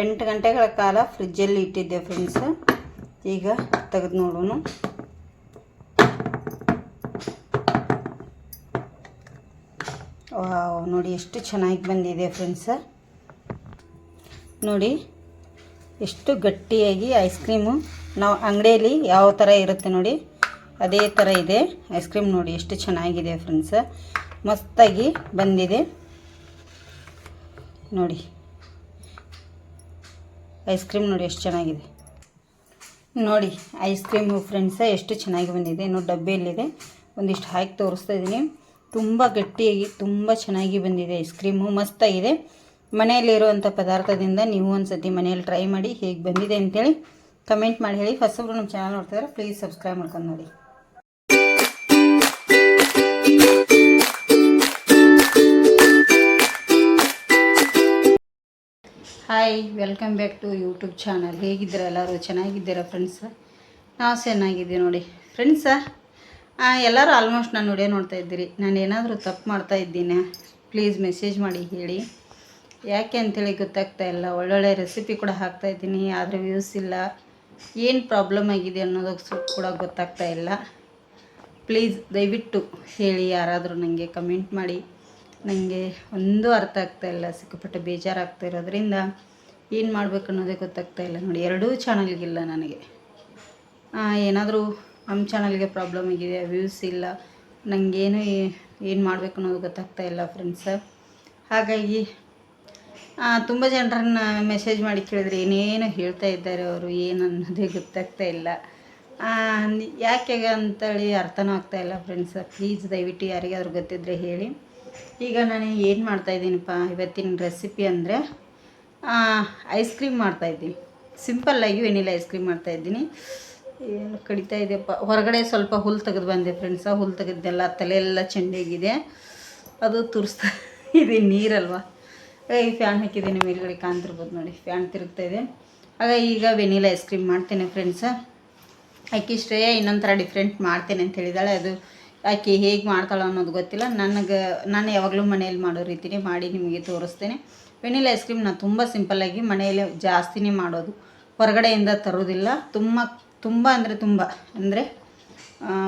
ಎಂಟು ಗಂಟೆಗಳ ಕಾಲ ಫ್ರಿಜ್ಜಲ್ಲಿ ಇಟ್ಟಿದ್ದೆ ಫ್ರೆಂಡ್ಸ್ ಈಗ ತೆಗೆದು ನೋಡೋಣ. ವಾವ್, ನೋಡಿ ಎಷ್ಟು ಚೆನ್ನಾಗಿ ಬಂದಿದೆ ಫ್ರೆಂಡ್ಸ್ ನೋಡಿ, ಎಷ್ಟು ಗಟ್ಟಿಯಾಗಿ ಐಸ್ ಕ್ರೀಮು ನಾವು ಅಂಗಡಿಯಲ್ಲಿ ಯಾವ ಥರ ಇರುತ್ತೆ ನೋಡಿ, ಅದೇ ಥರ ಇದೆ ಐಸ್ ಕ್ರೀಮ್ ನೋಡಿ, ಎಷ್ಟು ಚೆನ್ನಾಗಿದೆ ಫ್ರೆಂಡ್ಸ್ ಮಸ್ತಾಗಿ ಬಂದಿದೆ. ನೋಡಿ. ಐಸ್ ಕ್ರೀಮ್ ನೋಡಿ ಎಷ್ಟು ಚೆನ್ನಾಗಿದೆ. ನೋಡಿ, ಐಸ್ ಕ್ರೀಮು ಫ್ರೆಂಡ್ಸ ಎಷ್ಟು ಚೆನ್ನಾಗಿ ಬಂದಿದೆ. ಇನ್ನು ಡಬ್ಬಿಯಲ್ಲಿದೆ. ಒಂದಿಷ್ಟು ಹಾಕಿ ತೋರಿಸ್ತಾ ಇದ್ದೀನಿ. ತುಂಬ ಗಟ್ಟಿಯಾಗಿ, ತುಂಬ ಚೆನ್ನಾಗಿ ಬಂದಿದೆ ಐಸ್ ಕ್ರೀಮು. ಮಸ್ತಾಗಿದೆ. ಮನೆಯಲ್ಲಿರುವಂಥ ಪದಾರ್ಥದಿಂದ ನೀವು ಒಂದು ಸತಿ ಮನೆಯಲ್ಲಿ ಟ್ರೈ ಮಾಡಿ ಹೇಗೆ ಬಂದಿದೆ ಅಂತೇಳಿ ಕಮೆಂಟ್ ಮಾಡಿ ಹೇಳಿ. ಹೊಸಬ್ರು ನಮ್ಮ ಚಾನಲ್ ನೋಡ್ತಿದ್ರೆ ಪ್ಲೀಸ್ ಸಬ್ಸ್ಕ್ರೈಬ್ ಮಾಡ್ಕೊಂಡು ನೋಡಿ. Hi welcome back to YouTube channel ಹೇಗಿದ್ದೀರಾ ಎಲ್ಲರೂ? ಚೆನ್ನಾಗಿದ್ದೀರಾ ಫ್ರೆಂಡ್ಸ್ ನಾವು ಚೆನ್ನಾಗಿದ್ದೀವಿ ನೋಡಿ. ಫ್ರೆಂಡ್ಸ ಎಲ್ಲರೂ ಆಲ್ಮೋಸ್ಟ್ ನಾನು ವಿಡಿಯೋ ನೋಡ್ತಾ ಇದ್ದೀರಿ. ನಾನು ಏನಾದರೂ ತಪ್ಪು ಮಾಡ್ತಾ ಇದ್ದೀನಿ? ಪ್ಲೀಸ್ ಮೆಸೇಜ್ ಮಾಡಿ, ಹೇಳಿ. ಯಾಕೆ ಅಂಥೇಳಿ ಗೊತ್ತಾಗ್ತಾ ಇಲ್ಲ. ಒಳ್ಳೊಳ್ಳೆ ರೆಸಿಪಿ ಕೂಡ ಹಾಕ್ತಾ ಇದ್ದೀನಿ, ಆದರೆ ವ್ಯೂಸ್ ಇಲ್ಲ. ಏನು ಪ್ರಾಬ್ಲಮ್ ಆಗಿದೆ ಅನ್ನೋದಕ್ಕೆ ಕೂಡ ಗೊತ್ತಾಗ್ತಾ ಇಲ್ಲ. ಪ್ಲೀಸ್ ದಯವಿಟ್ಟು ಹೇಳಿ, ಯಾರಾದರೂ ನನಗೆ ಕಮೆಂಟ್ ಮಾಡಿ. ನನಗೆ ಒಂದು ಅರ್ಥ ಆಗ್ತಾ ಇಲ್ಲ, ಸಿಕ್ಕಾಪಟ್ಟೆ ಬೇಜಾರಾಗ್ತಾ ಇರೋದ್ರಿಂದ ಏನು ಮಾಡಬೇಕು ಅನ್ನೋದೇ ಗೊತ್ತಾಗ್ತಾ ಇಲ್ಲ ನೋಡಿ. ಎರಡೂ ಚಾನಲ್ಗಿಲ್ಲ ನನಗೆ. ಏನಾದರೂ ನಮ್ಮ ಚಾನಲ್ಗೆ ಪ್ರಾಬ್ಲಮ್ ಆಗಿದೆ ವ್ಯೂಸ್ ಇಲ್ಲ ನನಗೇನು ಏನು ಮಾಡಬೇಕು ಅನ್ನೋದು ಗೊತ್ತಾಗ್ತಾ ಇಲ್ಲ ಫ್ರೆಂಡ್ಸ ಹಾಗಾಗಿ ತುಂಬ ಜನರನ್ನ ಮೆಸೇಜ್ ಮಾಡಿ ಕೇಳಿದ್ರೆ ಏನೇನು ಹೇಳ್ತಾ ಇದ್ದಾರೆ ಅವರು, ಏನು ಅನ್ನೋದೇ ಗೊತ್ತಾಗ್ತಾ ಇಲ್ಲ. ಯಾಕೆ ಅಂತೇಳಿ ಅರ್ಥನೂ ಇಲ್ಲ ಫ್ರೆಂಡ್ಸ್ ಪ್ಲೀಸ್ ದಯವಿಟ್ಟು ಯಾರಿಗಾದ್ರೂ ಗೊತ್ತಿದ್ದರೆ ಹೇಳಿ. ಈಗ ನಾನು ಏನು ಮಾಡ್ತಾಯಿದ್ದೀನಪ್ಪ ಇವತ್ತಿನ ರೆಸಿಪಿ ಅಂದರೆ ಐಸ್ ಕ್ರೀಮ್ ಮಾಡ್ತಾಯಿದ್ದೀನಿ ಸಿಂಪಲ್ಲಾಗಿ ವೆನಿಲ್ಲ ಐಸ್ ಕ್ರೀಮ್ ಮಾಡ್ತಾಯಿದ್ದೀನಿ ಏನು ಕಡಿತಾ ಇದೆಯಪ್ಪ? ಹೊರಗಡೆ ಸ್ವಲ್ಪ ಹುಲ್ಲು ತೆಗೆದು ಬಂದೆ ಫ್ರೆಂಡ್ಸ ಹುಲ್ಲು ತೆಗೆದ್ದೆಲ್ಲ ತಲೆಯೆಲ್ಲ ಚೆಂಡಿಗಿದೆ. ಅದು ತುರಿಸ್ತಾ ಇದೆ, ನೀರಲ್ವಾ? ಈ ಫ್ಯಾನ್ ಹಾಕಿದ್ದೀನಿ, ಮೇಲ್ಗಡೆ ಕಾಣ್ತಿರ್ಬೋದು ನೋಡಿ ಫ್ಯಾನ್ ತಿರುಗ್ತಾ ಇದೆ. ಆಗ ಈಗ ವೆನಿಲ್ಲ ಐಸ್ ಕ್ರೀಮ್ ಮಾಡ್ತೇನೆ ಫ್ರೆಂಡ್ಸ ಶ್ರೇಯ ಇನ್ನೊಂಥರ ಥರ ಡಿಫ್ರೆಂಟ್ ಮಾಡ್ತೇನೆ ಅಂತ ಹೇಳಿದಾಳೆ. ಅದು ಆಕೆ ಹೇಗೆ ಮಾಡ್ತಾಳೆ ಅನ್ನೋದು ಗೊತ್ತಿಲ್ಲ. ನನಗೆ ನಾನು ಯಾವಾಗಲೂ ಮನೆಯಲ್ಲಿ ಮಾಡೋ ರೀತಿನೇ ಮಾಡಿ ನಿಮಗೆ ತೋರಿಸ್ತೇನೆ. ವೆನಿಲ್ಲ ಐಸ್ ಕ್ರೀಮ್ ನಾನು ತುಂಬ ಸಿಂಪಲ್ಲಾಗಿ ಮನೆಯಲ್ಲೇ ಜಾಸ್ತಿನೇ ಮಾಡೋದು. ಹೊರಗಡೆಯಿಂದ ತರೋದಿಲ್ಲ. ತುಂಬ ತುಂಬ ಅಂದರೆ ತುಂಬ. ಅಂದರೆ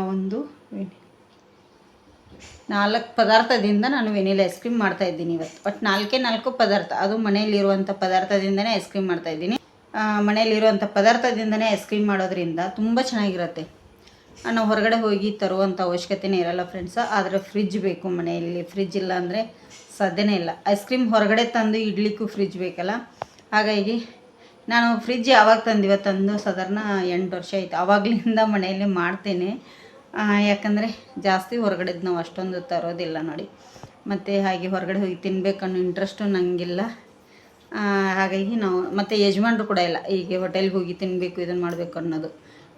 ಒಂದು ನಾಲ್ಕು ಪದಾರ್ಥದಿಂದ ನಾನು ವೆನಿಲ್ ಐಸ್ ಕ್ರೀಮ್ ಮಾಡ್ತಾ ಇದ್ದೀನಿ ಇವತ್ತು. ಬಟ್ ನಾಲ್ಕೇ ನಾಲ್ಕು ಪದಾರ್ಥ ಅದು ಮನೆಯಲ್ಲಿರುವಂಥ ಪದಾರ್ಥದಿಂದನೇ ಐಸ್ ಕ್ರೀಮ್ ಮಾಡ್ತಾ ಇದ್ದೀನಿ. ಆ, ಮನೆಯಲ್ಲಿರುವಂಥ ಪದಾರ್ಥದಿಂದನೇ ಐಸ್ ಕ್ರೀಮ್ ಮಾಡೋದ್ರಿಂದ ತುಂಬ ಚೆನ್ನಾಗಿರುತ್ತೆ. ನಾವು ಹೊರಗಡೆ ಹೋಗಿ ತರುವಂಥ ಅವಶ್ಯಕತೆನೇ ಇರಲ್ಲ ಫ್ರೆಂಡ್ಸ ಆದರೆ ಫ್ರಿಜ್ ಬೇಕು ಮನೆಯಲ್ಲಿ. ಫ್ರಿಜ್ ಇಲ್ಲ ಅಂದರೆ ಸಾಧ್ಯನೇ ಇಲ್ಲ. ಐಸ್ ಕ್ರೀಮ್ ಹೊರಗಡೆ ತಂದು ಇಡ್ಲಿಕ್ಕೂ ಫ್ರಿಜ್ ಬೇಕಲ್ಲ. ಹಾಗಾಗಿ ನಾನು ಫ್ರಿಜ್ ಯಾವಾಗ ತಂದಿವ ತಂದು ಸಾಧಾರಣ ಎಂಟು ವರ್ಷ ಆಯಿತು. ಆವಾಗಲಿಂದ ಮನೆಯಲ್ಲಿ ಮಾಡ್ತೇನೆ. ಯಾಕಂದರೆ ಜಾಸ್ತಿ ಹೊರಗಡೆದು ನಾವು ಅಷ್ಟೊಂದು ತರೋದಿಲ್ಲ ನೋಡಿ. ಮತ್ತು ಹಾಗೆ ಹೊರಗಡೆ ಹೋಗಿ ತಿನ್ಬೇಕನ್ನೋ ಇಂಟ್ರೆಸ್ಟು ನನಗಿಲ್ಲ ಹಾಗಾಗಿ ನಾವು, ಮತ್ತು ಯಜಮಾನ್ರು ಕೂಡ ಇಲ್ಲ. ಹೀಗೆ ಹೋಟೆಲ್ಗೆ ಹೋಗಿ ತಿನ್ನಬೇಕು ಇದನ್ನು ಮಾಡಬೇಕು ಅನ್ನೋದು.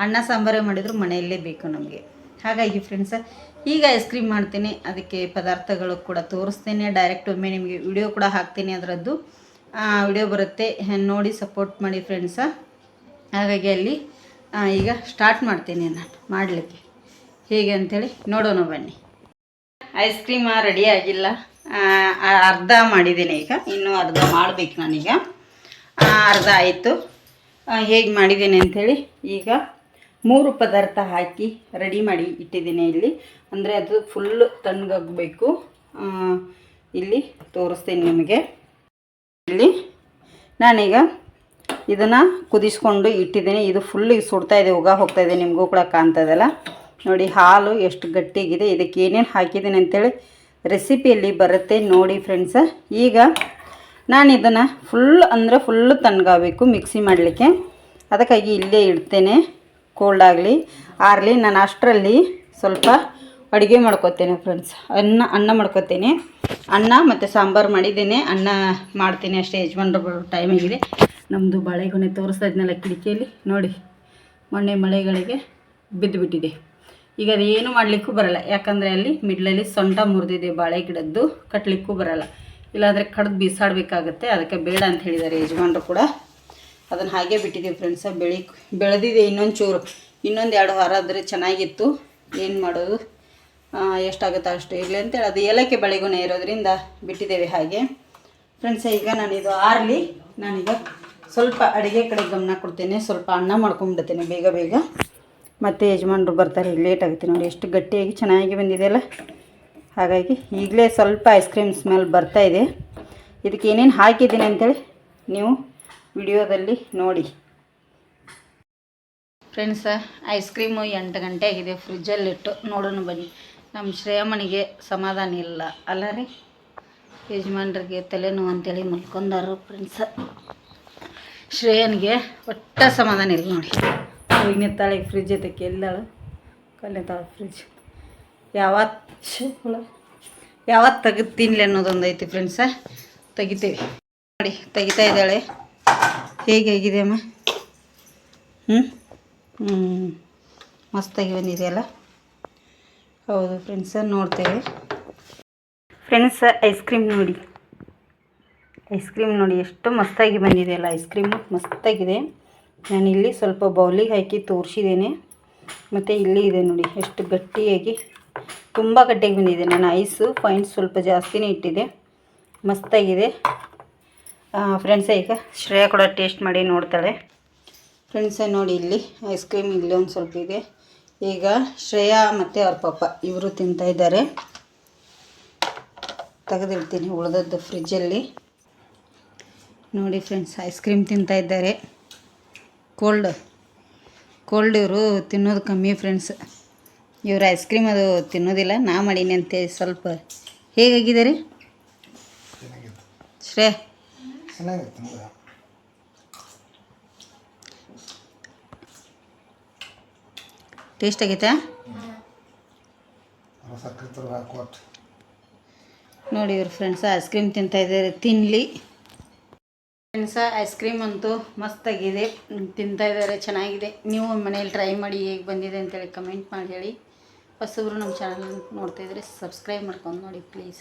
ಅನ್ನ ಸಾಂಬಾರೇ ಮಾಡಿದ್ರು ಮನೆಯಲ್ಲೇ ಬೇಕು ನಮಗೆ. ಹಾಗಾಗಿ ಫ್ರೆಂಡ್ಸ ಈಗ ಐಸ್ ಕ್ರೀಮ್ ಮಾಡ್ತೀನಿ. ಅದಕ್ಕೆ ಪದಾರ್ಥಗಳು ಕೂಡ ತೋರಿಸ್ತೇನೆ. ಡೈರೆಕ್ಟ್ ಒಮ್ಮೆ ನಿಮಗೆ ವಿಡಿಯೋ ಕೂಡ ಹಾಕ್ತೀನಿ ಅದರದ್ದು. ವಿಡಿಯೋ ಬರುತ್ತೆ. ನೋಡಿ ಸಪೋರ್ಟ್ ಮಾಡಿ ಫ್ರೆಂಡ್ಸ ಹಾಗಾಗಿ ಅಲ್ಲಿ ಈಗ ಸ್ಟಾರ್ಟ್ ಮಾಡ್ತೀನಿ ನಾನು ಮಾಡಲಿಕ್ಕೆ. ಹೇಗೆ ಅಂಥೇಳಿ ನೋಡೋಣ ಬನ್ನಿ. ಐಸ್ ಕ್ರೀಮ್ ರೆಡಿ ಆಗಿಲ್ಲ. ಅರ್ಧ ಮಾಡಿದ್ದೀನಿ ಈಗ. ಇನ್ನೂ ಅರ್ಧ ಮಾಡಬೇಕು ನಾನೀಗ. ಅರ್ಧ ಆಯಿತು. ಹೇಗೆ ಮಾಡಿದ್ದೀನಿ ಅಂಥೇಳಿ ಈಗ ಮೂರು ಪದಾರ್ಥ ಹಾಕಿ ರೆಡಿ ಮಾಡಿ ಇಟ್ಟಿದ್ದೀನಿ ಇಲ್ಲಿ. ಅಂದರೆ ಅದು ಫುಲ್ ತಣ್ಣಗಾಗಬೇಕು. ಇಲ್ಲಿ ತೋರಿಸ್ತೀನಿ ನಿಮಗೆ. ಇಲ್ಲಿ ನಾನೀಗ ಇದನ್ನು ಕುದಿಸ್ಕೊಂಡು ಇಟ್ಟಿದ್ದೀನಿ. ಇದು ಫುಲ್ ಸುಡ್ತಾ ಇದೆ ಹೋಗ ಹೋಗ್ತಾ ಇದೆ, ನಿಮಗೂ ಕೂಡ ಕಾಣ್ತಾ ಇದೆಲ್ಲ ನೋಡಿ, ಹಾಲು ಎಷ್ಟು ಗಟ್ಟಿಯಾಗಿದೆ ಇದಕ್ಕೆ ಏನೇನು ಹಾಕಿದ್ದೀನಿ ಅಂತೇಳಿ ರೆಸಿಪಿಯಲ್ಲಿ ಬರುತ್ತೆ ನೋಡಿ ಫ್ರೆಂಡ್ಸ ಈಗ ನಾನು ಇದನ್ನು ಫುಲ್ ಅಂದರೆ ಫುಲ್ ತಣ್ಣಗಾಗಬೇಕು ಮಿಕ್ಸಿ ಮಾಡಲಿಕ್ಕೆ. ಅದಕ್ಕಾಗಿ ಇಲ್ಲೇ ಇಡ್ತೇನೆ. ಕೋಲ್ಡ್ ಆಗಲಿ, ಆರಲಿ, ನಾನು ಅಷ್ಟರಲ್ಲಿ ಸ್ವಲ್ಪ ಅಡುಗೆ ಮಾಡ್ಕೊತೇನೆ ಫ್ರೆಂಡ್ಸ್ ಅನ್ನ ಅನ್ನ ಮಾಡ್ಕೊತೇನೆ. ಅನ್ನ ಮತ್ತು ಸಾಂಬಾರು ಮಾಡಿದ್ದೇನೆ. ಅನ್ನ ಮಾಡ್ತೀನಿ ಅಷ್ಟೇ, ಯಜಮಾನ್ರು ಬರೋ ಟೈಮ್ ಆಗಿದೆ. ನಮ್ಮದು ಬಾಳೆಗೊನೆ ತೋರಿಸ್ತಾ ಇದ್ನಲ್ಲ ಕಿಟಕಿಯಲ್ಲಿ. ನೋಡಿ, ಮೊನ್ನೆ ಮಳೆಗಳಿಗೆ ಬಿದ್ದುಬಿಟ್ಟಿದೆ. ಈಗ ಅದು ಏನು ಮಾಡಲಿಕ್ಕೂ ಬರಲ್ಲ. ಯಾಕಂದರೆ ಅಲ್ಲಿ ಮಿಡ್ಲಲ್ಲಿ ಸೊಂಟ ಮುರಿದಿದೆ ಬಾಳೆ ಗಿಡದ್ದು. ಕಟ್ಟಲಿಕ್ಕೂ ಬರಲ್ಲ. ಇಲ್ಲಾಂದರೆ ಕಡ್ದು ಬಿಸಾಡಬೇಕಾಗತ್ತೆ. ಅದಕ್ಕೆ ಬೇಡ ಅಂತ ಹೇಳಿದ್ದಾರೆ ಯಜಮಾನ್ರು ಕೂಡ. ಅದನ್ನು ಹಾಗೆ ಬಿಟ್ಟಿದ್ದೀವಿ ಫ್ರೆಂಡ್ಸ ಬೆಳಿ, ಬೆಳೆದಿದೆ ಇನ್ನೊಂದು ಚೂರು ಇನ್ನೊಂದು ಎರಡು ವಾರ ಆದರೆ ಚೆನ್ನಾಗಿತ್ತು. ಏನು ಮಾಡೋದು? ಎಷ್ಟಾಗುತ್ತೆ ಅಷ್ಟು ಇರಲಿ ಅಂತೇಳಿ ಅದು ಏಲಕ್ಕಿ ಬೆಳೆಗೂನೇ ಇರೋದ್ರಿಂದ ಬಿಟ್ಟಿದ್ದೇವೆ ಹಾಗೆ. ಫ್ರೆಂಡ್ಸ ಈಗ ನಾನಿದು ಆರಲಿ. ನಾನೀಗ ಸ್ವಲ್ಪ ಅಡುಗೆ ಕಡೆ ಗಮನ ಕೊಡ್ತೇನೆ. ಸ್ವಲ್ಪ ಅನ್ನ ಮಾಡ್ಕೊಂಡ್ಬಿಡ್ತೇನೆ ಬೇಗ ಬೇಗ. ಮತ್ತು ಯಜಮಾನ್ರು ಬರ್ತಾರೆ ಲೇಟ್ ಆಗುತ್ತೆ ನೋಡಿ. ಎಷ್ಟು ಗಟ್ಟಿಯಾಗಿ ಚೆನ್ನಾಗಿ ಬಂದಿದೆಯಲ್ಲ ಹಾಗಾಗಿ ಈಗಲೇ ಸ್ವಲ್ಪ ಐಸ್ ಕ್ರೀಮ್ ಸ್ಮೆಲ್ ಬರ್ತಾ ಇದೆ. ಇದಕ್ಕೆ ಏನೇನು ಹಾಕಿದ್ದೀನಿ ಅಂತೇಳಿ ನೀವು ವಿಡಿಯೋದಲ್ಲಿ ನೋಡಿ. ಫ್ರೆಂಡ್ಸ ಐಸ್ ಕ್ರೀಮು ಎಂಟು ಗಂಟೆ ಆಗಿದೆ. ಫ್ರಿಜ್ಜಲ್ಲಿಟ್ಟು ನೋಡೋಣ ಬನ್ನಿ. ನಮ್ಮ ಶ್ರೇಯಮ್ಮನಿಗೆ ಸಮಾಧಾನ ಇಲ್ಲ. ಅಲ್ಲ ರೀ? ಯಜಮಾನ್ರಿಗೆ ತಲೆನೋವು ಅಂತೇಳಿ ಮಲ್ಕೊಂಡಾರು ಫ್ರೆಂಡ್ಸ ಶ್ರೇಯನಿಗೆ ಒಟ್ಟ ಸಮಾಧಾನ ಇಲ್ಲ ನೋಡಿ. ಈಗ ಫ್ರಿಜ್ ಐತಕ್ಕೆ ಎಲ್ಲಾಳು ಕಲ್ಲಿಂತಾಳೆ ಫ್ರಿಜ್ ಯಾವತ್ತು ಯಾವತ್ತು ತೆಗೆದು ತಿನ್ಲಿ ಅನ್ನೋದೊಂದು ಐತಿ ಫ್ರೆಂಡ್ಸ ತೆಗಿತೀವಿ. ನೋಡಿ, ತೆಗಿತಾ ಇದ್ದಾಳೆ. ಹೇಗೆ ಆಗಿದೆ ಅಮ್ಮ? ಹ್ಞೂ ಹ್ಞೂ ಮಸ್ತಾಗಿ ಬಂದಿದೆಯಲ್ಲ? ಹೌದು ಫ್ರೆಂಡ್ಸ ನೋಡ್ತೇವೆ. ಫ್ರೆಂಡ್ಸ ಐಸ್ ಕ್ರೀಮ್ ನೋಡಿ. ಐಸ್ ಕ್ರೀಮ್ ನೋಡಿ ಎಷ್ಟು ಮಸ್ತಾಗಿ ಬಂದಿದೆಯಲ್ಲ ಐಸ್ ಕ್ರೀಮು ಮಸ್ತಾಗಿದೆ. ನಾನು ಇಲ್ಲಿ ಸ್ವಲ್ಪ ಬೌಲಿಗೆ ಹಾಕಿ ತೋರಿಸಿದ್ದೇನೆ. ಮತ್ತು ಇಲ್ಲಿ ಇದೆ ನೋಡಿ ಎಷ್ಟು ಗಟ್ಟಿಯಾಗಿ ತುಂಬ ಗಟ್ಟಿಯಾಗಿ ಬಂದಿದೆ. ನಾನು ಐಸು ಪಾಯಿಂಟ್ಸ್ ಸ್ವಲ್ಪ ಜಾಸ್ತಿನೇ ಇಟ್ಟಿದೆ ಮಸ್ತಾಗಿದೆ. ಫ್ರೆಂಡ್ಸ ಈಗ ಶ್ರೇಯಾ ಕೂಡ ಟೇಸ್ಟ್ ಮಾಡಿ ನೋಡ್ತಾಳೆ. ಫ್ರೆಂಡ್ಸ ನೋಡಿ ಇಲ್ಲಿ ಐಸ್ ಕ್ರೀಮ್ ಇಲ್ಲಿ ಒಂದು ಸ್ವಲ್ಪ ಇದೆ. ಈಗ ಶ್ರೇಯಾ ಮತ್ತು ಅವ್ರ ಪಾಪ ಇವರು ತಿಂತಾ ಇದ್ದಾರೆ. ತೆಗೆದಿಡ್ತೀನಿ ಉಳಿದದ್ದು ಫ್ರಿಜ್ಜಲ್ಲಿ ನೋಡಿ ಫ್ರೆಂಡ್ಸ್ ಐಸ್ ಕ್ರೀಮ್ ತಿಂತಾ ಇದ್ದಾರೆ. ಕೋಲ್ಡ್ ಕೋಲ್ಡ್ ಇವರು ತಿನ್ನೋದು ಕಮ್ಮಿ ಫ್ರೆಂಡ್ಸ್ ಇವರು ಐಸ್ ಕ್ರೀಮ್ ಅದು ತಿನ್ನೋದಿಲ್ಲ ನಾ ಮಾಡೀನಿ ಅಂತೇಳಿ ಸ್ವಲ್ಪ. ಹೇಗಾಗಿದೆ ರೀ ಶ್ರೇ ಟೇಸ್ಟ್ ಆಗೈತೆ ಸಕ್ಕರೆ ತುರ್ಗ ಹಾಕೊಟ್ಟು ನೋಡಿ ಇವ್ರ ಫ್ರೆಂಡ್ಸ ಐಸ್ ಕ್ರೀಮ್ ತಿಂತಾಯಿದ್ದಾರೆ ತಿನ್ನಲಿ ಫ್ರೆಂಡ್ಸ ಐಸ್ ಕ್ರೀಮ್ ಅಂತೂ ಮಸ್ತಾಗಿದೆ. ತಿಂತಾಯಿದ್ದಾರೆ ತಿಂತಾ ಇದ್ದಾರೆ ಚೆನ್ನಾಗಿದೆ. ನೀವು ಮನೇಲಿ ಟ್ರೈ ಮಾಡಿ ಹೇಗೆ ಬಂದಿದೆ ಅಂತೇಳಿ ಕಮೆಂಟ್ ಮಾಡಿ ಹೇಳಿ. ಹೊಸಬ್ರು ನಮ್ಮ ಚಾನಲ್ ನೋಡ್ತಾ ಇದ್ರೆ ಸಬ್ಸ್ಕ್ರೈಬ್ ಮಾಡ್ಕೊಂಡು ನೋಡಿ ಪ್ಲೀಸ್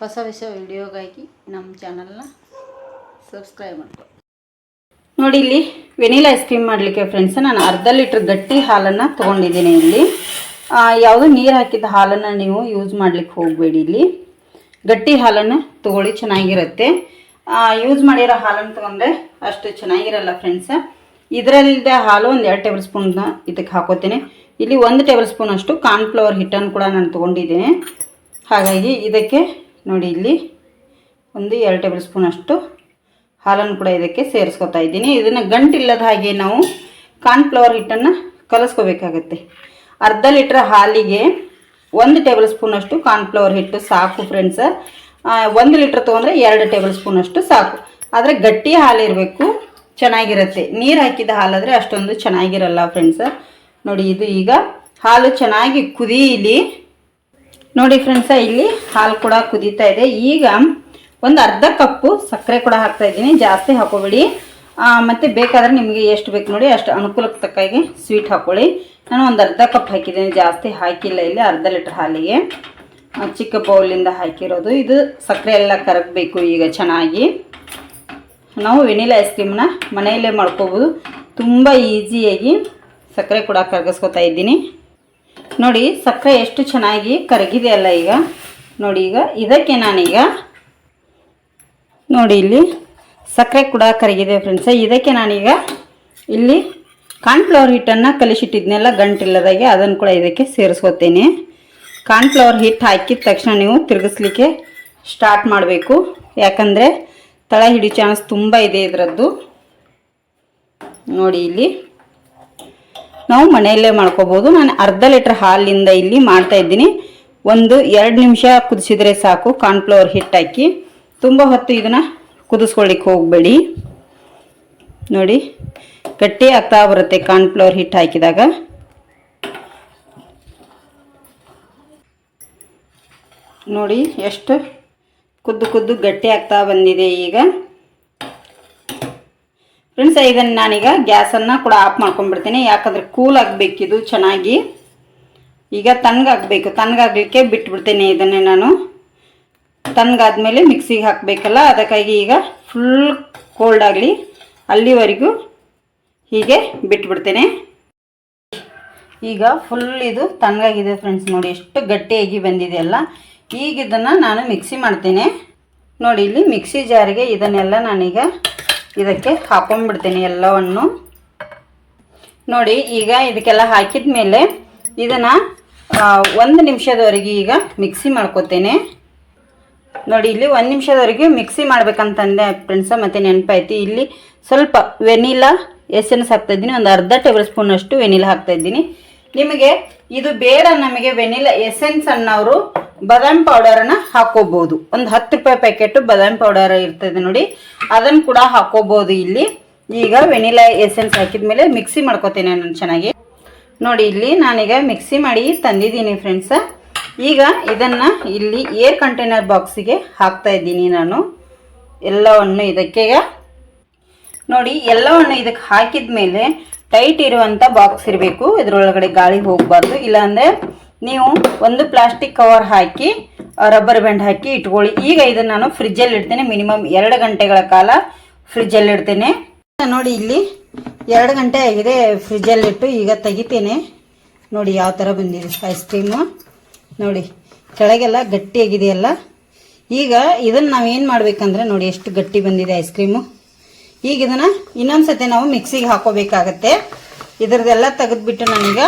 ಹೊಸ ಹೊಸ ವಿಡಿಯೋಗಾಗಿ ನಮ್ಮ ಚಾನಲ್ನ ಸಬ್ಸ್ಕ್ರೈಬ್ ಮಾಡ್ಕೊ. ನೋಡಿ ಇಲ್ಲಿ ವೆನಿಲಾ ಐಸ್ ಕ್ರೀಮ್ ಮಾಡಲಿಕ್ಕೆ ಫ್ರೆಂಡ್ಸ್ ನಾನು ಅರ್ಧ ಲೀಟ್ರ್ ಗಟ್ಟಿ ಹಾಲನ್ನು ತೊಗೊಂಡಿದ್ದೀನಿ ಇಲ್ಲಿ. ಯಾವುದೋ ನೀರು ಹಾಕಿದ ಹಾಲನ್ನು ನೀವು ಯೂಸ್ ಮಾಡ್ಲಿಕ್ಕೆ ಹೋಗಬೇಡಿ ಇಲ್ಲಿ. ಗಟ್ಟಿ ಹಾಲನ್ನು ತೊಗೊಳ್ಳಿ, ಚೆನ್ನಾಗಿರುತ್ತೆ. ಯೂಸ್ ಮಾಡಿರೋ ಹಾಲನ್ನು ತೊಗೊಂಡ್ರೆ ಅಷ್ಟು ಚೆನ್ನಾಗಿರಲ್ಲ ಫ್ರೆಂಡ್ಸ್ ಇದರಲ್ಲಿದ್ದ ಹಾಲು ಒಂದು ಎರಡು ಟೇಬಲ್ ಸ್ಪೂನ್ನ ಇದಕ್ಕೆ ಹಾಕೋತೇನೆ. ಇಲ್ಲಿ ಒಂದು ಟೇಬಲ್ ಸ್ಪೂನ್ ಅಷ್ಟು ಕಾರ್ನ್ಫ್ಲವರ್ ಹಿಟ್ಟನ್ನು ಕೂಡ ನಾನು ತೊಗೊಂಡಿದ್ದೇನೆ. ಹಾಗಾಗಿ ಇದಕ್ಕೆ ನೋಡಿ ಇಲ್ಲಿ ಒಂದು ಎರಡು ಟೇಬಲ್ ಸ್ಪೂನ್ ಅಷ್ಟು ಹಾಲನ್ನು ಕೂಡ ಇದಕ್ಕೆ ಸೇರಿಸ್ಕೊತಾ ಇದ್ದೀನಿ. ಇದನ್ನು ಗಂಟಿಲ್ಲದ ಹಾಗೆ ನಾವು ಕಾರ್ನ್ಫ್ಲವರ್ ಹಿಟ್ಟನ್ನು ಕಲಿಸ್ಕೋಬೇಕಾಗತ್ತೆ. ಅರ್ಧ ಲೀಟ್ರ್ ಹಾಲಿಗೆ ಒಂದು ಟೇಬಲ್ ಸ್ಪೂನಷ್ಟು ಕಾರ್ನ್ಫ್ಲವರ್ ಹಿಟ್ಟು ಸಾಕು ಫ್ರೆಂಡ್ಸ ಒಂದು ಲೀಟ್ರ್ ತೊಗೊಂಡ್ರೆ ಎರಡು ಟೇಬಲ್ ಸ್ಪೂನಷ್ಟು ಸಾಕು. ಆದರೆ ಗಟ್ಟಿ ಹಾಲಿರಬೇಕು ಚೆನ್ನಾಗಿರುತ್ತೆ. ನೀರು ಹಾಕಿದ ಹಾಲಾದರೆ ಅಷ್ಟೊಂದು ಚೆನ್ನಾಗಿರಲ್ಲ ಫ್ರೆಂಡ್ಸ ನೋಡಿ, ಇದು ಈಗ ಹಾಲು ಚೆನ್ನಾಗಿ ಕುದೀಲಿ. ನೋಡಿ ಫ್ರೆಂಡ್ಸ ಇಲ್ಲಿ ಹಾಲು ಕೂಡ ಕುದೀತಾ ಇದೆ. ಈಗ ಒಂದು ಅರ್ಧ ಕಪ್ಪು ಸಕ್ಕರೆ ಕೂಡ ಹಾಕ್ತಾ ಇದ್ದೀನಿ. ಜಾಸ್ತಿ ಹಾಕೋಬೇಡಿ. ಮತ್ತು ಬೇಕಾದರೆ ನಿಮಗೆ ಎಷ್ಟು ಬೇಕು ನೋಡಿ, ಅಷ್ಟು ಅನುಕೂಲಕ್ಕೆ ತಕ್ಕಾಗಿ ಸ್ವೀಟ್ ಹಾಕ್ಕೊಳ್ಳಿ ನಾನು ಒಂದು ಅರ್ಧ ಕಪ್ ಹಾಕಿದ್ದೀನಿ. ಜಾಸ್ತಿ ಹಾಕಿಲ್ಲ ಇಲ್ಲಿ, ಅರ್ಧ ಲೀಟ್ರ್ ಹಾಲಿಗೆ. ಚಿಕ್ಕ ಬೌಲಿಂದ ಹಾಕಿರೋದು. ಇದು ಸಕ್ಕರೆ ಎಲ್ಲ ಕರಗಬೇಕು ಈಗ ಚೆನ್ನಾಗಿ. ನಾವು ವೆನಿಲಾ ಐಸ್ ಕ್ರೀಮ್ನ ಮನೆಯಲ್ಲೇ ಮಾಡ್ಕೋಬೋದು. ತುಂಬ ಈಸಿಯಾಗಿ ಸಕ್ಕರೆ ಕೂಡ ಕರಗಿಸ್ಕೊತಾ ಇದ್ದೀನಿ. ನೋಡಿ, ಸಕ್ಕರೆ ಎಷ್ಟು ಚೆನ್ನಾಗಿ ಕರಗಿದೆ ಅಲ್ಲ ಈಗ. ನೋಡಿ ಈಗ, ಇದಕ್ಕೆ ನಾನೀಗ ನೋಡಿ ಇಲ್ಲಿ ಸಕ್ಕರೆ ಕೂಡ ಕರಗಿದೆ ಫ್ರೆಂಡ್ಸ ಇದಕ್ಕೆ ನಾನೀಗ ಇಲ್ಲಿ ಕಾರ್ನ್ಫ್ಲವರ್ ಹಿಟ್ಟನ್ನು ಕಲಿಸಿಟ್ಟಿದ್ನೆಲ್ಲ ಗಂಟಿಲ್ಲದಾಗೆ ಅದನ್ನು ಕೂಡ ಇದಕ್ಕೆ ಸೇರಿಸ್ಕೊತೇನೆ. ಕಾರ್ನ್ಫ್ಲವರ್ ಹಿಟ್ಟು ಹಾಕಿದ ತಕ್ಷಣ ನೀವು ತಿರುಗಿಸ್ಲಿಕ್ಕೆ ಸ್ಟಾರ್ಟ್ ಮಾಡಬೇಕು. ಯಾಕಂದರೆ ತಳ ಹಿಡಿ ಚಾನ್ಸ್ ತುಂಬ ಇದೆ ಇದರದ್ದು. ನೋಡಿ ಇಲ್ಲಿ ನಾವು ಮನೆಯಲ್ಲೇ ಮಾಡ್ಕೋಬೋದು. ನಾನು ಅರ್ಧ ಲೀಟ್ರ್ ಹಾಲಿಂದ ಇಲ್ಲಿ ಮಾಡ್ತಾ ಇದ್ದೀನಿ. ಒಂದು ಎರಡು ನಿಮಿಷ ಕುದಿಸಿದರೆ ಸಾಕು. ಕಾರ್ನ್ಫ್ಲವರ್ ಹಿಟ್ಟು ಹಾಕಿ. ತುಂಬ ಹೊತ್ತು ಇದನ್ನು ಕುದಿಸ್ಕೊಳ್ಳಿಕ್ಕೆ ಹೋಗಬೇಡಿ. ನೋಡಿ, ಗಟ್ಟಿ ಆಗ್ತಾ ಬರುತ್ತೆ ಕಾರ್ನ್ಫ್ಲವರ್ ಹಿಟ್ಟು ಹಾಕಿದಾಗ. ನೋಡಿ, ಎಷ್ಟು ಕುದ್ದು ಕುದ್ದು ಗಟ್ಟಿ ಆಗ್ತಾ ಬಂದಿದೆ ಈಗ. ಫ್ರೆಂಡ್ಸ್, ಇದನ್ನು ನಾನೀಗ ಗ್ಯಾಸನ್ನು ಕೂಡ ಆಫ್ ಮಾಡ್ಕೊಂಡ್ಬಿಡ್ತೀನಿ. ಯಾಕಂದರೆ ಕೂಲ್ ಆಗಬೇಕಿದು ಚೆನ್ನಾಗಿ. ಈಗ ತಣ್ಣಗಾಗಬೇಕು. ತಣ್ಣಗಾಗಲಿಕ್ಕೆ ಬಿಟ್ಬಿಡ್ತೀನಿ ಇದನ್ನೇ ನಾನು. ತಣ್ಣಗಾದ್ಮೇಲೆ ಮಿಕ್ಸಿಗೆ ಹಾಕಬೇಕಲ್ಲ, ಅದಕ್ಕಾಗಿ ಈಗ ಫುಲ್ ಕೋಲ್ಡ್ ಆಗಲಿ ಅಲ್ಲಿವರೆಗೂ ಹೀಗೆ ಬಿಟ್ಬಿಡ್ತೇನೆ. ಈಗ ಫುಲ್ ಇದು ತಣ್ಣಗಾಗಿದೆ ಫ್ರೆಂಡ್ಸ್ ನೋಡಿ, ಎಷ್ಟು ಗಟ್ಟಿಯಾಗಿ ಬಂದಿದೆ ಅಲ್ಲ. ಈಗ ಇದನ್ನು ನಾನು ಮಿಕ್ಸಿ ಮಾಡ್ತೇನೆ. ನೋಡಿ, ಇಲ್ಲಿ ಮಿಕ್ಸಿ ಜಾರಿಗೆ ಇದನ್ನೆಲ್ಲ ನಾನೀಗ ಇದಕ್ಕೆ ಹಾಕೊಂಡ್ಬಿಡ್ತೇನೆ ಎಲ್ಲವನ್ನು. ನೋಡಿ, ಈಗ ಇದಕ್ಕೆಲ್ಲ ಹಾಕಿದ ಮೇಲೆ ಇದನ್ನು ಒಂದು ನಿಮಿಷದವರೆಗೆ ಈಗ ಮಿಕ್ಸಿ ಮಾಡ್ಕೊತೇನೆ. ನೋಡಿ, ಇಲ್ಲಿ ಒಂದು ನಿಮಿಷದವರೆಗೆ ಮಿಕ್ಸಿ ಮಾಡ್ಬೇಕಂತಂದೆ ಫ್ರೆಂಡ್ಸ ಮತ್ತು ನೆನಪಾಯ್ತು. ಇಲ್ಲಿ ಸ್ವಲ್ಪ ವೆನಿಲಾ ಎಸೆನ್ಸ್ ಹಾಕ್ತಾಯಿದ್ದೀನಿ ಒಂದು ಅರ್ಧ ಟೇಬಲ್ ಸ್ಪೂನಷ್ಟು ವೆನಿಲಾ ಹಾಕ್ತಾಯಿದ್ದೀನಿ ನಿಮಗೆ ಇದು ಬೇಡ, ನಮಗೆ ವೆನಿಲಾ ಎಸೆನ್ಸ್ ಅನ್ನೋರು ಬಾದಾಮ್ ಪೌಡರನ್ನು ಹಾಕೋಬಹುದು ಒಂದು ಹತ್ತು ರೂಪಾಯಿ ಪ್ಯಾಕೆಟ್ ಬಾದಾಮ್ ಪೌಡರ್ ಇರ್ತದೆ ನೋಡಿ. ಅದನ್ನು ಕೂಡ ಹಾಕೋಬಹುದು ಇಲ್ಲಿ. ಈಗ ವೆನಿಲಾ ಎಸೆನ್ಸ್ ಹಾಕಿದ ಮೇಲೆ ಮಿಕ್ಸಿ ಮಾಡ್ಕೋತೇನೆ ನಾನು ಚೆನ್ನಾಗಿ. ನೋಡಿ, ಇಲ್ಲಿ ನಾನೀಗ ಮಿಕ್ಸಿ ಮಾಡಿ ತಂದಿದ್ದೀನಿ ಫ್ರೆಂಡ್ಸ ಈಗ ಇದನ್ನು ಇಲ್ಲಿ ಏರ್ ಕಂಟೈನರ್ ಬಾಕ್ಸಿಗೆ ಹಾಕ್ತಾ ಇದ್ದೀನಿ ನಾನು. ಎಲ್ಲವನ್ನು ಇದಕ್ಕೆ ನೋಡಿ, ಎಲ್ಲವನ್ನು ಇದಕ್ಕೆ ಹಾಕಿದ ಮೇಲೆ ಟೈಟ್ ಇರುವಂಥ ಬಾಕ್ಸ್ ಇರಬೇಕು. ಇದರೊಳಗಡೆ ಗಾಳಿ ಹೋಗಬಾರ್ದು. ಇಲ್ಲಾಂದರೆ ನೀವು ಒಂದು ಪ್ಲಾಸ್ಟಿಕ್ ಕವರ್ ಹಾಕಿ ರಬ್ಬರ್ ಬ್ಯಾಂಡ್ ಹಾಕಿ ಇಟ್ಕೊಳ್ಳಿ. ಈಗ ಇದನ್ನು ನಾನು ಫ್ರಿಜ್ಜಲ್ಲಿ ಇಡ್ತೇನೆ. ಮಿನಿಮಮ್ ಎರಡು ಗಂಟೆಗಳ ಕಾಲ ಫ್ರಿಜ್ಜಲ್ಲಿ ಇಡ್ತೇನೆ. ನೋಡಿ, ಇಲ್ಲಿ ಎರಡು ಗಂಟೆ ಆಗಿದೆ ಫ್ರಿಜ್ಜಲ್ಲಿಟ್ಟು ಈಗ ತೆಗಿತೇನೆ. ನೋಡಿ, ಯಾವ ಥರ ಬಂದಿದೆ ಐಸ್ ಕ್ರೀಮು ನೋಡಿ, ಕೆಳಗೆಲ್ಲ ಗಟ್ಟಿಯಾಗಿದೆಯಲ್ಲ? ಈಗ ಇದನ್ನು ನಾವೇನು ಮಾಡಬೇಕಂದ್ರೆ ನೋಡಿ, ಎಷ್ಟು ಗಟ್ಟಿ ಬಂದಿದೆ ಐಸ್ ಕ್ರೀಮು ಈಗ ಇದನ್ನು ಇನ್ನೊಂದು ಸತಿ ನಾವು ಮಿಕ್ಸಿಗೆ ಹಾಕೋಬೇಕಾಗತ್ತೆ. ಇದರದೆಲ್ಲ ತೆಗೆದ್ಬಿಟ್ಟು ನಾನೀಗ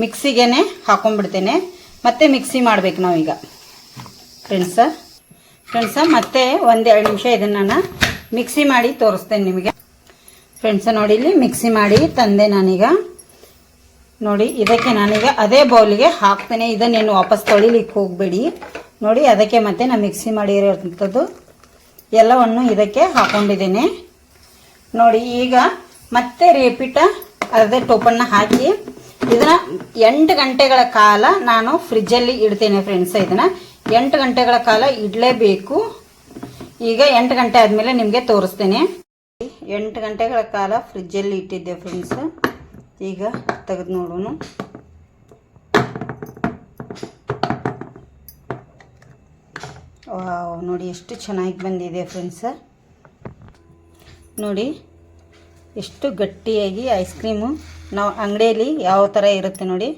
ಮಿಕ್ಸಿಗೆ ಹಾಕೊಂಡ್ಬಿಡ್ತೇನೆ. ಮತ್ತೆ ಮಿಕ್ಸಿ ಮಾಡ್ಬೇಕು ನಾವೀಗ. ಫ್ರೆಂಡ್ಸ ಫ್ರೆಂಡ್ಸ ಮತ್ತೆ ಒಂದೆರಡು ನಿಮಿಷ ಇದನ್ನು ನಾನು ಮಿಕ್ಸಿ ಮಾಡಿ ತೋರಿಸ್ತೇನೆ ನಿಮಗೆ. ಫ್ರೆಂಡ್ಸ ನೋಡಿ ಇಲ್ಲಿ ಮಿಕ್ಸಿ ಮಾಡಿ ತಂದೆ ನಾನೀಗ. ನೋಡಿ, ಇದಕ್ಕೆ ನಾನೀಗ ಅದೇ ಬೌಲಿಗೆ ಹಾಕ್ತೇನೆ. ಇದನ್ನೇನು ವಾಪಸ್ ತೊಳಿಲಿಕ್ಕೆ ಹೋಗಬೇಡಿ. ನೋಡಿ, ಅದಕ್ಕೆ ಮತ್ತೆ ನಾನು ಮಿಕ್ಸಿ ಮಾಡಿರೋಂಥದ್ದು ಎಲ್ಲವನ್ನು ಇದಕ್ಕೆ ಹಾಕೊಂಡಿದ್ದೇನೆ. ನೋಡಿ, ಈಗ ಮತ್ತೆ ರೇಪಿಟ ಅದೇ ಟೋಪನ್ನ ಹಾಕಿ ಇದನ್ನ ಎಂಟು ಗಂಟೆಗಳ ಕಾಲ ನಾನು ಫ್ರಿಜ್ಜಲ್ಲಿ ಇಡ್ತೇನೆ ಫ್ರೆಂಡ್ಸ್ ಇದನ್ನ ಎಂಟು ಗಂಟೆಗಳ ಕಾಲ ಇಡಲೇಬೇಕು. ಈಗ ಎಂಟು ಗಂಟೆ ಆದಮೇಲೆ ನಿಮಗೆ ತೋರಿಸ್ತೇನೆ. ಎಂಟು ಗಂಟೆಗಳ ಕಾಲ ಫ್ರಿಜ್ಜಲ್ಲಿ ಇಟ್ಟಿದ್ದೆ ಫ್ರೆಂಡ್ಸ್ ಈಗ ತೆಗೆದು ನೋಡೋಣ ನೋಡಿ ಎಷ್ಟು ಚೆನ್ನಾಗಿ ಬಂದಿದೆ ಫ್ರೆಂಡ್ಸ. ನೋಡಿ, ಎಷ್ಟು ಗಟ್ಟಿಯಾಗಿ ಐಸ್ ಕ್ರೀಮು. ನಾವು ಅಂಗಡಿಯಲ್ಲಿ ಯಾವ ಥರ ಇರುತ್ತೆ ನೋಡಿ,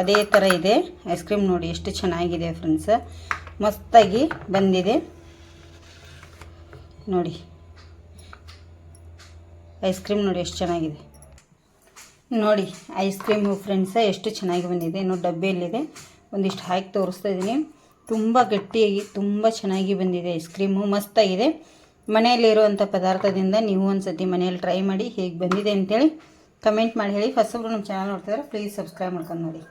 ಅದೇ ಥರ ಇದೆ ಐಸ್ ಕ್ರೀಮ್ ನೋಡಿ, ಎಷ್ಟು ಚೆನ್ನಾಗಿದೆ ಫ್ರೆಂಡ್ಸ. ಮಸ್ತಾಗಿ ಬಂದಿದೆ. ನೋಡಿ, ಐಸ್ ಕ್ರೀಮ್ ನೋಡಿ, ಎಷ್ಟು ಚೆನ್ನಾಗಿದೆ. ನೋಡಿ ಐಸ್ ಕ್ರೀಮು ಫ್ರೆಂಡ್ಸ ಎಷ್ಟು ಚೆನ್ನಾಗಿ ಬಂದಿದೆ. ಇನ್ನು ಡಬ್ಬಿಯಲ್ಲಿದೆ. ಒಂದಿಷ್ಟು ಹಾಕಿ ತೋರಿಸ್ತಾ ಇದ್ದೀನಿ. ತುಂಬ ಗಟ್ಟಿಯಾಗಿ, ತುಂಬ ಚೆನ್ನಾಗಿ ಬಂದಿದೆ ಐಸ್ ಕ್ರೀಮು ಮಸ್ತಾಗಿದೆ. ಮನೆಯಲ್ಲಿರುವಂಥ ಪದಾರ್ಥದಿಂದ ನೀವು ಒಂದು ಸತಿ ಮನೆಯಲ್ಲಿ ಟ್ರೈ ಮಾಡಿ ಹೇಗೆ ಬಂದಿದೆ ಅಂತೇಳಿ ಕಮೆಂಟ್ ಮಾಡಿ ಹೇಳಿ. ಫಸ್ಟ್ ನಮ್ಮ ಚಾನಲ್ ನೋಡ್ತಿದ್ರೆ ಪ್ಲೀಸ್ ಸಬ್ಸ್ಕ್ರೈಬ್ ಮಾಡ್ಕೊಂಡು ನೋಡಿ.